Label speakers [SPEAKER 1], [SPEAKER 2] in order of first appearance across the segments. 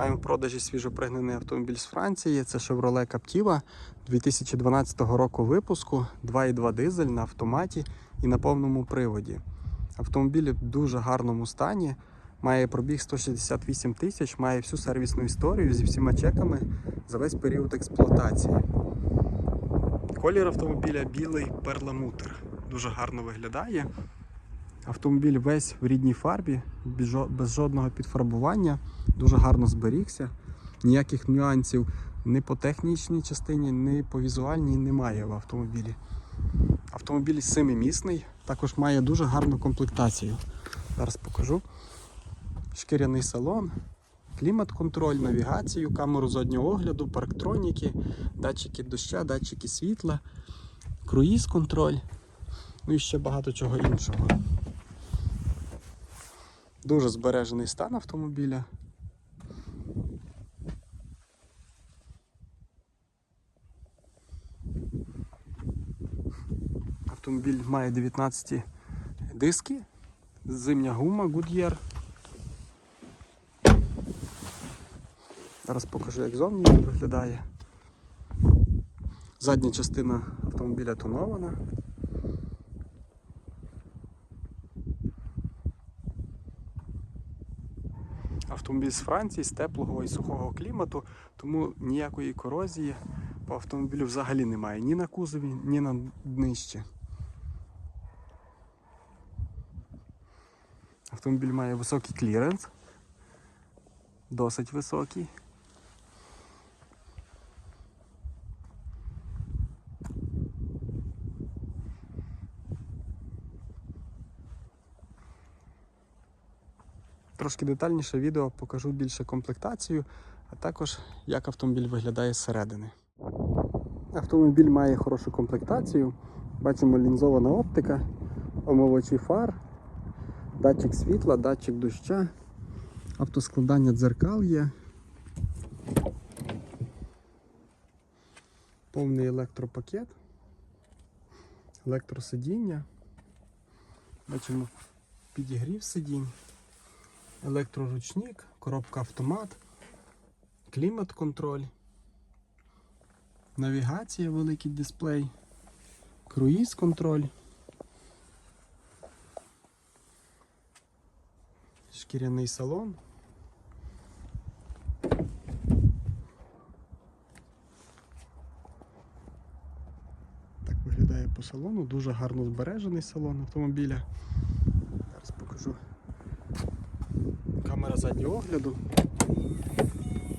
[SPEAKER 1] Маємо в продажі свіжопригнаний автомобіль з Франції. Це Chevrolet Captiva 2012 року випуску, 2,2 дизель на автоматі і на повному приводі. Автомобіль в дуже гарному стані. Має пробіг 168 тисяч, має всю сервісну історію зі всіма чеками за весь період експлуатації. Колір автомобіля білий перламутр. Дуже гарно виглядає. Автомобіль весь в рідній фарбі, без жодного підфарбування, дуже гарно зберігся. Ніяких нюансів ні по технічній частині, ні по візуальній немає в автомобілі. Автомобіль семимісний, також має дуже гарну комплектацію. Зараз покажу. Шкіряний салон, клімат-контроль, навігацію, камеру заднього огляду, парктроніки, датчики доща, датчики світла, круїз-контроль, ну і ще багато чого іншого. Дуже збережений стан автомобіля. Автомобіль має 19 диски, зимня гума Goodyear. Зараз покажу, як зовні виглядає. Задня частина автомобіля тонована. Автомобіль з Франції, з теплого і сухого клімату, тому ніякої корозії по автомобілю взагалі немає ні на кузові, ні на днищі. Автомобіль має високий кліренс, досить високий. Трошки детальніше відео покажу більше комплектацію, а також як автомобіль виглядає зсередини. Автомобіль має хорошу комплектацію. Бачимо лінзована оптика, омивачі фар, датчик світла, датчик доща, автоскладання дзеркал є. Повний електропакет, електросидіння. Бачимо підігрів сидінь електроручник, коробка автомат, клімат-контроль, навігація, великий дисплей, круїз-контроль, шкіряний салон. По салону, дуже гарно збережений салон автомобіля. Зараз покажу. Заднього огляду,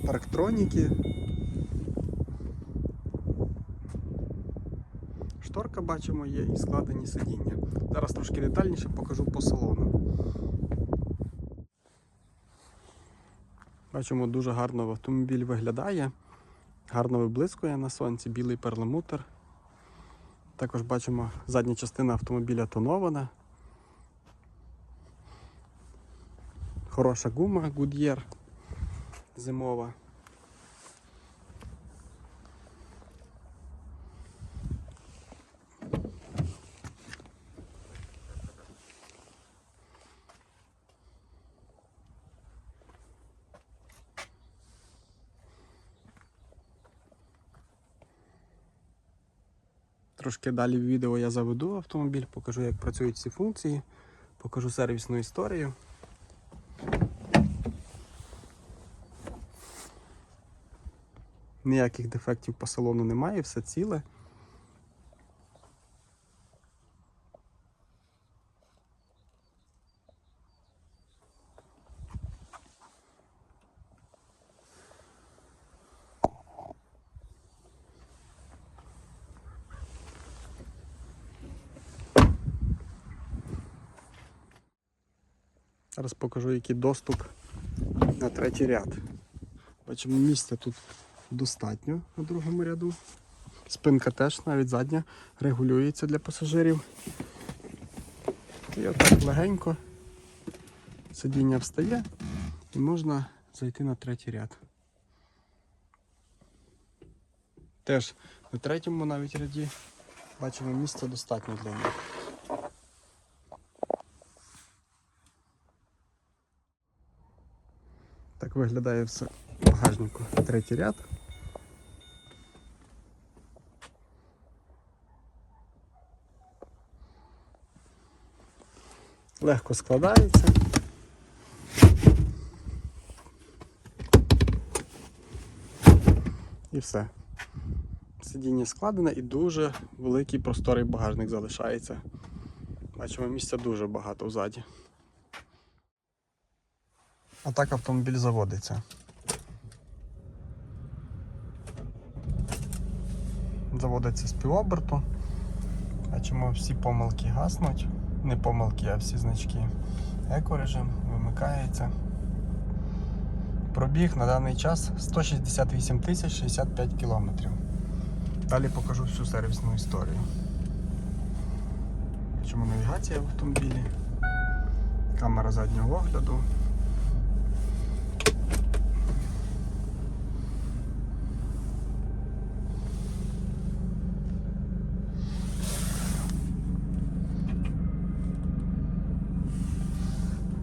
[SPEAKER 1] парктроніки, шторка бачимо є і складені сидіння. Зараз трошки детальніше покажу по салону. Бачимо, дуже гарно автомобіль виглядає, гарно виблискує на сонці, білий перламутр. Також бачимо задня частина автомобіля тонована. Хороша гума Goodyear зимова. Трошки далі в відео я заведу автомобіль, покажу, як працюють ці функції, покажу сервісну історію. Ніяких дефектів по салону немає, все ціле. Зараз покажу, який доступ на третій ряд. Бачимо, місця тут достатньо на другому ряду. Спинка теж, навіть задня, регулюється для пасажирів. І отак легенько сидіння встає і можна зайти на третій ряд. Теж на третьому навіть ряді бачимо місця достатньо для них. Так виглядає все багажнику. Третій ряд. Легко складається. І все. Сидіння складене і дуже великий просторий багажник залишається. Бачимо, місця дуже багато взаді. А так автомобіль заводиться. Заводиться з півоберту. Бачимо, всі помилки гаснуть. Не помилки, а всі значки. Екорежим вимикається. Пробіг на даний час 168 тисяч 65 кілометрів. Далі покажу всю сервісну історію. Чому навігація в автомобілі, камера заднього огляду.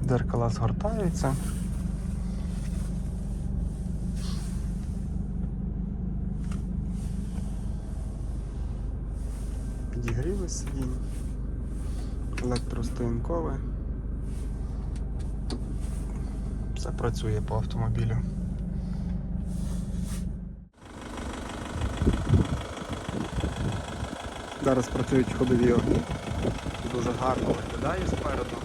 [SPEAKER 1] Дзеркала згортаються. Підігріви сидінь, електростоянкове. Все працює по автомобілю. Зараз працюють ходові огні. Дуже гарно виглядає спереду.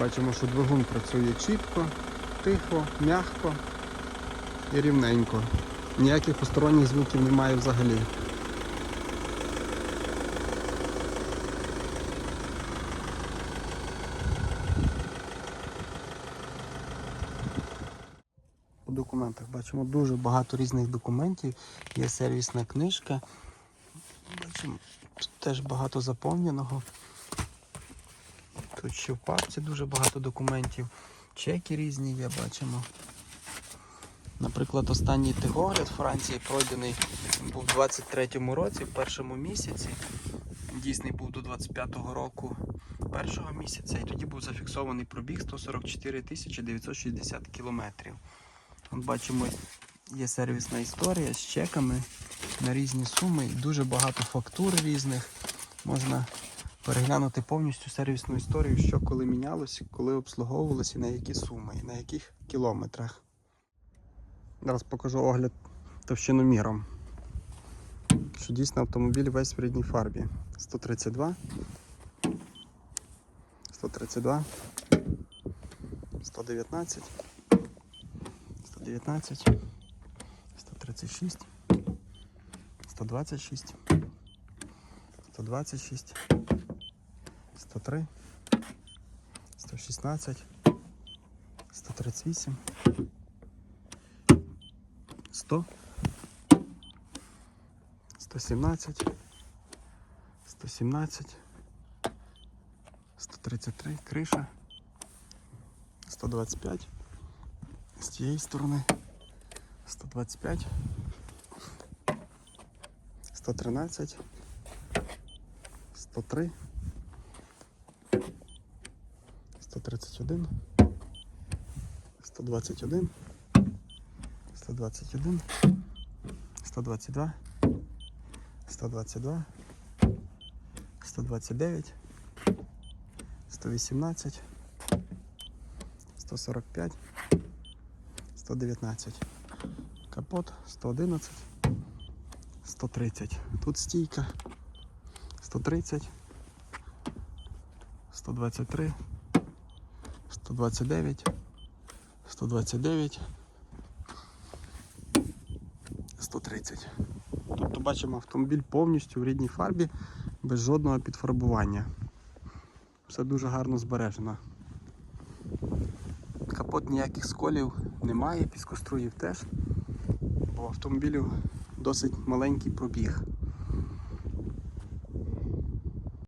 [SPEAKER 1] Бачимо, що двигун працює чітко, тихо, м'яко і рівненько. Ніяких посторонніх звуків немає взагалі. У документах бачимо дуже багато різних документів. Є сервісна книжка. Бачимо, тут теж багато заповненого. Тут ще в папці дуже багато документів. Чеки різні є, бачимо. Наприклад, останній тихогляд Франції пройдений був у 23-му році, в першому місяці. Дійсний був до 25-го року першого місяця, і тоді був зафіксований пробіг 144 960 кілометрів. От бачимо, є сервісна історія з чеками на різні суми дуже багато фактур різних. Можна переглянути повністю сервісну історію, що коли мінялося, коли обслуговувалося, і на які суми, і на яких кілометрах. Зараз покажу огляд товщиноміром. Що дійсно автомобіль весь в рідній фарбі. 132, 132, 119, 119, 136, 126, 126, 103, 116, 138, 100, 117, 117, 133, криша, 125, з тієї сторони, 125, 113, 103, 131, 121, 121, 122, 122, 129, 118, 145, 119. Капот 111, 130. Тут стійка. 130, 123, 129, 129, 130. Тобто бачимо автомобіль повністю в рідній фарбі, без жодного підфарбування. Все дуже гарно збережено. Капот ніяких сколів немає, піскоструїв теж, бо в автомобілю досить маленький пробіг.